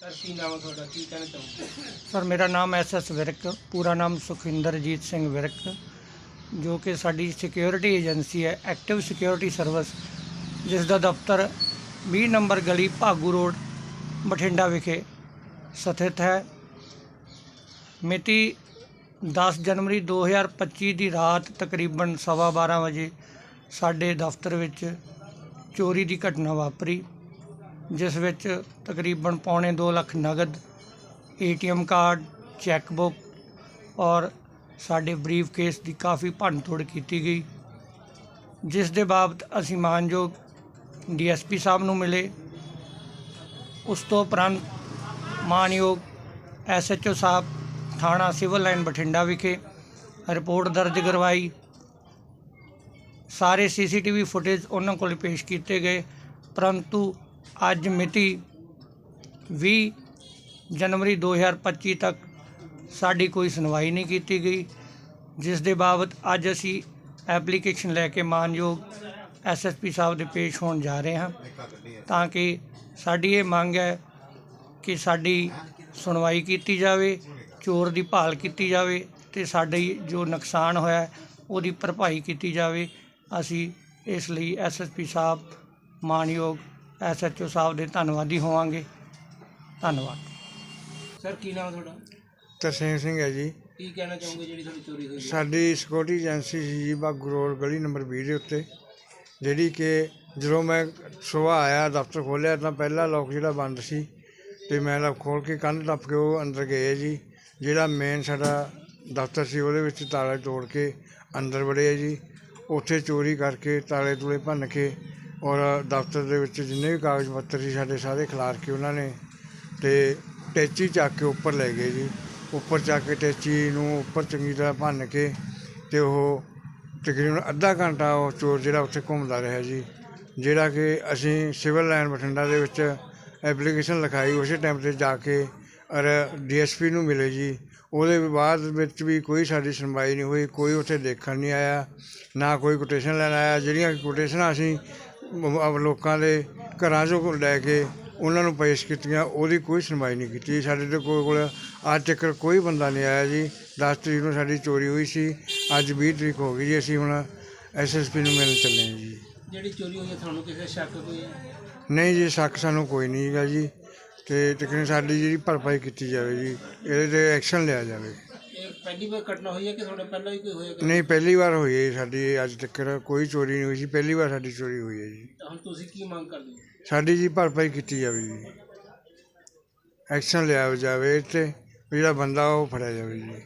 Sir, ਕੀ ਨਾਮ ਹੈ ਤੁਹਾਡਾ? ਕੀ ਕਹਿਣਾ ਚਾਹੋਗੇ? ਸਰ, ਮੇਰਾ ਨਾਮ ਐਸ ਐਸ ਵਿਰਕ, ਪੂਰਾ ਨਾਮ ਸੁਖਿੰਦਰਜੀਤ ਸਿੰਘ ਵਿਰਕ, ਜੋ ਕਿ ਸਾਡੀ ਸਿਕਿਉਰਿਟੀ ਏਜੰਸੀ ਹੈ ਐਕਟਿਵ ਸਿਕਿਉਰਿਟੀ ਸਰਵਿਸ ਜਿਸ ਦਾ ਦਫ਼ਤਰ 20 ਨੰਬਰ ਗਲੀ ਭਾਗੂ ਰੋਡ, ਬਠਿੰਡਾ ਵਿਖੇ ਸਥਿਤ ਹੈ। ਮਿਤੀ 10 ਜਨਵਰੀ 2025 ਦੀ ਰਾਤ ਤਕਰੀਬਨ ਸਵਾ 12 ਵਜੇ ਸਾਡੇ ਦਫ਼ਤਰ ਵਿੱਚ ਚੋਰੀ ਦੀ ਘਟਨਾ ਵਾਪਰੀ। ਜਿਸ ਵਿੱਚ ਤਕਰੀਬਨ ਪੌਣੇ 2 ਲੱਖ ਨਗਦ, ਏਟੀਐਮ ਕਾਰਡ ਚੈੱਕ ਬੁੱਕ ਔਰ ਸਾਡੇ ਬਰੀਫ ਕੇਸ ਦੀ ਕਾਫੀ ਭੰਨਤੋੜ ਕੀਤੀ ਗਈ। ਜਿਸ ਦੇ ਬਾਬਤ ਅਸੀਂ ਮਾਨਯੋਗ ਡੀਐਸਪੀ ਸਾਹਿਬ ਨੂੰ ਮਿਲੇ। ਉਸ ਤੋਂ ਉਪਰੰਤ ਮਾਨਯੋਗ ਐਸਐਚਓ ਸਾਹਿਬ, ਥਾਣਾ ਸਿਵਲ ਲਾਈਨ ਬਠਿੰਡਾ ਵਿਖੇ ਰਿਪੋਰਟ ਦਰਜ ਕਰਵਾਈ। ਸਾਰੇ ਸੀਸੀਟੀਵੀ ਫੁਟੇਜ ਉਹਨਾਂ ਕੋਲ ਪੇਸ਼ ਕੀਤੇ ਗਏ, ਪਰੰਤੂ ਅੱਜ ਮਿਤੀ 20 ਜਨਵਰੀ 2025 ਤੱਕ ਸਾਡੀ ਕੋਈ ਸੁਣਵਾਈ ਨਹੀਂ ਕੀਤੀ ਗਈ, ਜਿਸ ਦੇ ਬਾਬਤ ਅੱਜ ਅਸੀਂ ਐਪਲੀਕੇਸ਼ਨ ਲੈ ਕੇ ਮਾਨਯੋਗ ਐਸਐਸਪੀ ਸਾਹਿਬ ਦੇ ਪੇਸ਼ ਹੋਣ ਜਾ ਰਹੇ ਹਾਂ, ਤਾਂ ਕਿ ਸਾਡੀ ਇਹ ਮੰਗ ਹੈ ਕਿ ਸਾਡੀ ਸੁਣਵਾਈ ਕੀਤੀ ਜਾਵੇ, ਚੋਰ ਦੀ ਭਾਲ ਕੀਤੀ ਜਾਵੇ ਤੇ ਸਾਡੀ ਜੋ ਨੁਕਸਾਨ ਹੋਇਆ ਉਹਦੀ ਭਰਪਾਈ ਕੀਤੀ ਜਾਵੇ। ਅਸੀਂ ਇਸ ਲਈ ਐਸਐਸਪੀ ਸਾਹਿਬ ਮਾਨਯੋਗ ਐਸਐਚਓ ਸਾਹਿਬ ਦੇ ਧੰਨਵਾਦੀ ਹੋਵਾਂਗੇ। ਧੰਨਵਾਦ। ਸਰ ਕੀ ਨਾਮ ਤੁਹਾਡਾ? ਤਰਸੇਮ ਸਿੰਘ ਹੈ ਜੀ। ਕੀ ਕਹਿਣਾ ਚਾਹੋਗੇ ਜਿਹੜੀ ਤੁਹਾਡੀ ਚੋਰੀ ਹੋਈ ਹੈ? ਸਾਡੀ ਸਿਕਿਉਰਿਟੀ ਏਜੰਸੀ ਸੀ ਜੀ ਬਾਗੂ ਰੋਡ ਗਲੀ ਨੰਬਰ 20 ਦੇ ਉੱਤੇ ਜਿਹੜੀ ਕਿ ਜਦੋਂ ਮੈਂ ਸੁਬਾਹ ਆਇਆ ਦਫ਼ਤਰ ਖੋਲ੍ਹਿਆ ਤਾਂ ਪਹਿਲਾ ਲੋਕ ਜਿਹੜਾ ਬੰਦ ਸੀ ਤੇ ਮੈਂ ਲੋਕ ਖੋਲ ਕੇ ਕੰਧ ਟੱਪ ਕੇ ਉਹ ਅੰਦਰ ਗਏ ਜੀ। ਜਿਹੜਾ ਮੇਨ ਸਾਡਾ ਦਫ਼ਤਰ ਸੀ ਉਹਦੇ ਵਿੱਚ ਤਾਲਾ ਤੋੜ ਕੇ ਅੰਦਰ ਵੜੇ ਜੀ। ਉੱਥੇ ਚੋਰੀ ਕਰਕੇ ਤਾਲੇ ਤੂਲੇ ਭੰਨ ਕੇ ਔਰ ਦਫ਼ਤਰ ਦੇ ਵਿੱਚ ਜਿੰਨੇ ਵੀ ਕਾਗਜ਼ ਪੱਤਰ ਸੀ, ਸਾਡੇ ਸਾਰੇ ਖਿਲਾਰ ਕੇ ਉਹਨਾਂ ਨੇ ਤੇ ਟੈਚੀ ਚੱਕ ਕੇ ਉੱਪਰ ਲੈ ਗਏ ਜੀ। ਉੱਪਰ ਚੱਕ ਕੇ ਟੈਚੀ ਨੂੰ ਉੱਪਰ ਚੰਗੀ ਤਰ੍ਹਾਂ ਭੰਨ ਕੇ ਤੇ ਉਹ ਤਕਰੀਬਨ ਅੱਧਾ ਘੰਟਾ ਉਹ ਚੋਰ ਜਿਹੜਾ ਉੱਥੇ ਘੁੰਮਦਾ ਰਿਹਾ ਜੀ। ਜਿਹੜਾ ਕਿ ਅਸੀਂ ਸਿਵਲ ਲਾਈਨ ਬਠਿੰਡਾ ਦੇ ਵਿੱਚ ਐਪਲੀਕੇਸ਼ਨ ਲਿਖਾਈ, ਉਸੇ ਟਾਈਮ ਤੇ ਜਾ ਕੇ ਔਰ ਡੀਐਸਪੀ ਨੂੰ ਮਿਲੇ ਜੀ। ਉਹਦੇ ਬਾਅਦ ਵਿੱਚ ਵੀ ਕੋਈ ਸਾਡੀ ਸੁਣਵਾਈ ਨਹੀਂ ਹੋਈ, ਕੋਈ ਉੱਥੇ ਦੇਖਣ ਨਹੀਂ ਆਇਆ, ਨਾ ਕੋਈ ਕੋਟੇਸ਼ਨ ਲੈਣ ਆਇਆ। ਜਿਹੜੀਆਂ ਕੋਟੇਸ਼ਨਾਂ ਅਸੀਂ ਲੋਕਾਂ ਦੇ ਘਰਾਂ 'ਚੋਂ ਲੈ ਕੇ ਉਹਨਾਂ ਨੂੰ ਪੇਸ਼ ਕੀਤੀਆਂ ਉਹਦੀ ਕੋਈ ਸੁਣਵਾਈ ਨਹੀਂ ਕੀਤੀ ਸਾਡੇ ਦੇ ਕੋਲ ਕੋਲ ਅੱਜ ਤੱਕ ਕੋਈ ਬੰਦਾ ਨਹੀਂ ਆਇਆ ਜੀ। 10 ਤਰੀਕ ਨੂੰ ਸਾਡੀ ਚੋਰੀ ਹੋਈ ਸੀ ਅੱਜ 20 ਤਰੀਕ ਹੋ ਗਈ ਜੀ। ਅਸੀਂ ਹੁਣ ਐਸਐਸਪੀ ਨੂੰ ਮਿਲਣ ਚੱਲੇ ਹਾਂ ਜੀ। ਜਿਹੜੀ ਚੋਰੀ ਹੋਈ ਹੈ ਤੁਹਾਨੂੰ ਕਿਸੇ ਸ਼ੱਕ ਕੋਈ ਹੈ? ਨਹੀਂ ਜੀ ਸ਼ੱਕ ਸਾਨੂੰ ਕੋਈ ਨਹੀਂ ਹੈਗਾ ਜੀ। ਤੇ ਤਕਰੀਬਨ ਸਾਡੀ ਜਿਹੜੀ ਭਰਪਾਈ ਕੀਤੀ ਜਾਵੇ ਜੀ ਇਹਦੇ ਤੇ ਐਕਸ਼ਨ ਲਿਆ ਜਾਵੇ। ਇਹ ਪਹਿਲੀ ਵਾਰ ਘਟਨਾ ਹੋਈ ਹੈ ਕਿ ਤੁਹਾਡੇ ਪਹਿਲਾਂ ਵੀ ਕੋਈ ਹੋਏਗਾ ਨਹੀਂ ਪਹਿਲੀ ਵਾਰ ਹੋਈ ਹੈ ਜੀ ਸਾਡੀ। ਅੱਜ ਤੱਕ ਕੋਈ ਚੋਰੀ ਨਹੀਂ ਹੋਈ ਸੀ ਪਹਿਲੀ ਵਾਰ ਸਾਡੀ ਚੋਰੀ ਹੋਈ ਹੈ ਜੀ। ਹੁਣ ਤੁਸੀਂ ਕੀ ਮੰਗ ਕਰਦੇ ਹੋ? ਸਾਡੀ ਜੀ ਭਰਪਾਈ ਕੀਤੀ ਜਾਵੇ ਜੀ। ਐਕਸ਼ਨ ਲਿਆ ਜਾਵੇ ਤੇ ਜਿਹੜਾ ਬੰਦਾ ਉਹ ਫੜਿਆ ਜਾਵੇ ਜੀ।